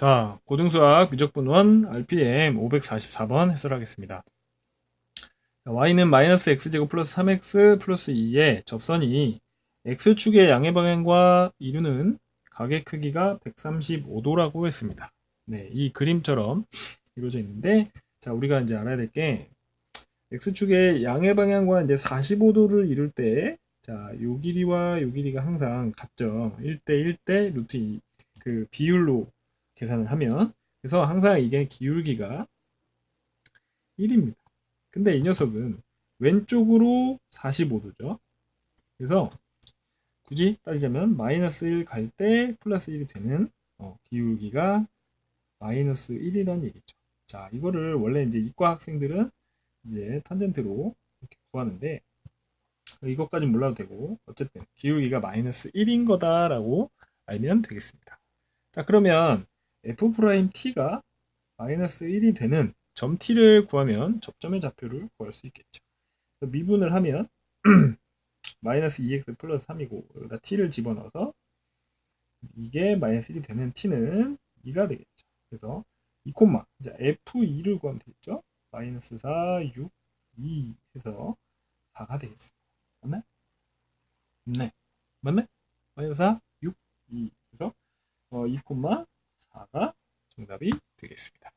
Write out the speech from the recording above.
자, 고등수학 미적분원 RPM 544번 해설하겠습니다. 자, y는 마이너스 x제곱 플러스 3x 플러스 2의 접선이 x축의 양의 방향과 이루는 각의 크기가 135도라고 했습니다. 네, 이 그림처럼 이루어져 있는데, 자, 우리가 이제 알아야 될 게, x축의 양의 방향과 이제 45도를 이룰 때, 자, 요 길이와 요 길이가 항상 같죠. 1대 1대 루트 2, 그 비율로 계산을 하면 그래서 항상 이게 기울기가 1입니다. 근데 이 녀석은 왼쪽으로 45도죠. 그래서 굳이 따지자면 마이너스 1 갈 때 플러스 1이 되는 어, 기울기가 마이너스 1이라는 얘기죠. 자, 이거를 원래 이제 이과 학생들은 이제 탄젠트로 이렇게 구하는데 이것까지 몰라도 되고 어쨌든 기울기가 마이너스 1인 거다라고 알면 되겠습니다. 자, 그러면 f't가 마이너스 1이 되는 점 t를 구하면 접점의 좌표를 구할 수 있겠죠. 미분을 하면 마이너스 2x 플러스 3이고 여기다 t를 집어넣어서 이게 마이너스 1이 되는 t는 2가 되겠죠. 그래서 2 콤마 이제 f2를 구하면 되겠죠. 마이너스 4, 6, 2 해서 4가 되겠습니다. 맞네? 네. 맞네? 마이너스 4, 6, 2 그래서 어, 2 콤마 4가 정답이 되겠습니다.